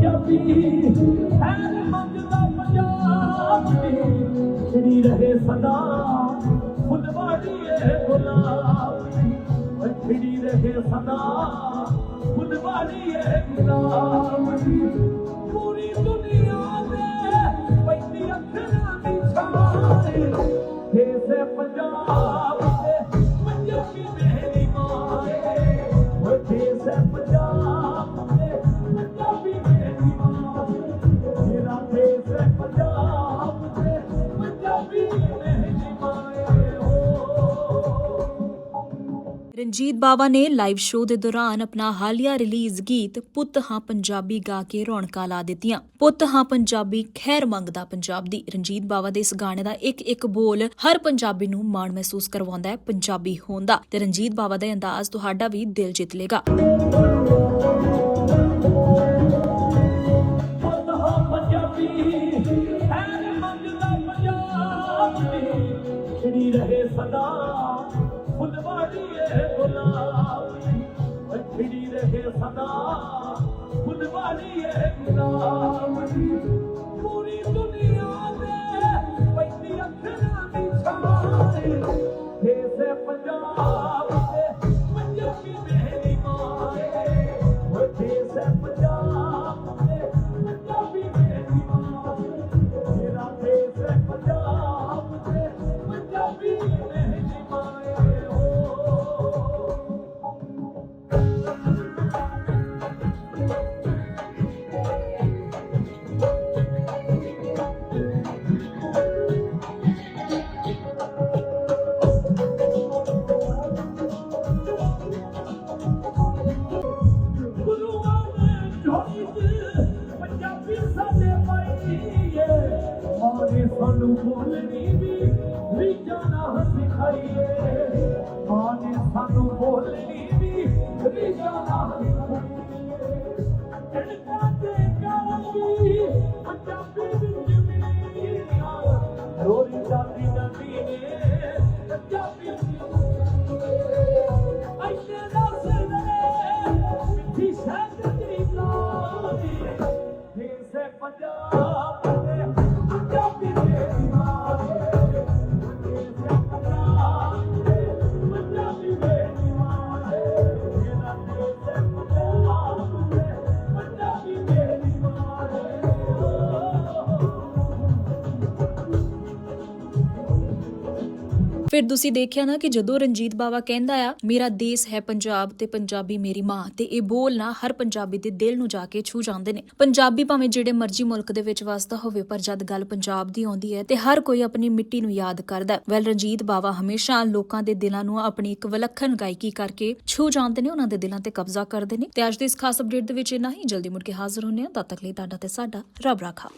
ਪੰਜਾਬੀ ਐਨ ਮੰਗਦਾ ਪੰਜਾਬ। ਦੀ ਰਹੇ ਸਦਾ ਫੁੱਲਵਾੜੀ ਏ ਗੁਲਾਬ ਰਹੇ ਸਦਾ ਫੁੱਲਵਾੜੀ ਏ ਪੂਰੀ ਦੁਨੀਆ ਦੇ ਪੈਂਦੀ ਅੱਖਰਾਂ ਦੀ ਛਾਏ ਸੇ ਪੰਜਾਬ ਰਣਜੀਤ ਬਾਵਾ ਨੇ ਲਾਈਵ ਸ਼ੋਅ ਦੇ ਦੌਰਾਨ ਆਪਣਾ ਹਾਲੀਆ ਰਿਲੀਜ਼ ਗੀਤ ਪੁੱਤ ਹਾਂ ਪੰਜਾਬੀ ਗਾ ਕੇ ਰੌਣਕਾਂ ਲਾ ਦਿੱਤੀਆਂ। ਪੁੱਤ ਹਾਂ ਪੰਜਾਬੀ ਖੈਰ ਮੰਗਦਾ ਪੰਜਾਬ। ਦੀ ਰਣਜੀਤ ਬਾਵਾ ਦੇ ਇਸ ਗਾਣੇ ਦਾ ਇੱਕ ਇੱਕ ਬੋਲ ਹਰ ਪੰਜਾਬੀ ਨੂੰ ਮਾਣ ਮਹਿਸੂਸ ਕਰਵਾਉਂਦਾ ਹੈ ਪੰਜਾਬੀ ਹੋਣ ਦਾ। ਤੇ ਰਣਜੀਤ ਬਾਵਾ ਦਾ ਅੰਦਾਜ਼ ਤੁਹਾਡਾ ਵੀ ਦਿਲ ਜਿੱਤ ਲੇਗਾ। ਰਹੇ ਸਦਾ ਫੁੱਲਵਾੜੀ ਏ। ਸਾਨੂੰ ਬੋਲਣੀ ਵੀ ਵੀ ਜਾਣਾ ਸਿਖਾਈਏ। ਮਾਰੇ ਸਾਨੂੰ ਬੋਲਣੀ ਵੀ ਵੀ ਜਾਣਾ ਸਿਖਾਈਏ। ਟੜਕਾ ਤੇ ਕਾਲੀ ਪੰਜਾਬੀ ਵਿੱਚ ਮਿਲੀਆਂ ਲੋਰੀ ਜਾਂਦੀ ਜਾਂਦੀ ਨੇ, ਪੰਜਾਬੀ ਐਸੇ ਦੱਸਦੇ ਮਿੱਠੀ ਸ਼ਹਿਦ ਦੀ ਲਾਲੀ ਦੇਸ ਹੈ ਪੰਜਾਬ ਫਿਰ ਤੁਸੀਂ ਦੇਖਿਆ ਨਾ ਕਿ ਜਦੋਂ ਰਣਜੀਤ ਬਾਵਾ ਕਹਿੰਦਾ ਆ, ਮੇਰਾ ਦੇਸ਼ ਹੈ ਪੰਜਾਬ ਤੇ ਪੰਜਾਬੀ ਮੇਰੀ ਮਾਂ, ਤੇ ਇਹ ਬੋਲ ਨਾ ਹਰ ਪੰਜਾਬੀ ਦੇ ਦਿਲ ਨੂੰ ਜਾ ਕੇ ਛੂ ਜਾਂਦੇ ਨੇ। ਪੰਜਾਬੀ ਭਾਵੇਂ ਜਿਹੜੇ ਮਰਜ਼ੀ ਮੁਲਕ ਦੇ ਵਿੱਚ ਵਸਦਾ ਹੋਵੇ, ਪਰ ਜਦ ਗੱਲ ਪੰਜਾਬ ਦੀ ਆਉਂਦੀ ਹੈ ਤੇ ਹਰ ਕੋਈ ਆਪਣੀ ਮਿੱਟੀ ਨੂੰ ਯਾਦ ਕਰਦਾ ਹੈ। ਵੈਲ ਰਣਜੀਤ ਬਾਵਾ ਹਮੇਸ਼ਾ ਲੋਕਾਂ ਦੇ ਦਿਲਾਂ ਨੂੰ ਆਪਣੀ ਇੱਕ ਵਿਲੱਖਣ ਗਾਇਕੀ ਕਰਕੇ ਛੂ ਜਾਂਦੇ ਨੇ, ਉਹਨਾਂ ਦੇ ਦਿਲਾਂ ਤੇ ਕਬਜ਼ਾ ਕਰਦੇ ਨੇ। ਤੇ ਅੱਜ ਦੇ ਇਸ ਖਾਸ ਅਪਡੇਟ ਦੇ ਵਿੱਚ ਇੰਨਾ ਹੀ। ਜਲਦੀ ਮੁੜ ਕੇ ਹਾਜ਼ਰ ਹੁੰਨੇ ਆ ਤਦ ਤੱਕ ਲਈ ਤੁਹਾਡਾ ਤੇ ਸਾਡਾ ਰੱਬ ਰਾਖਾ।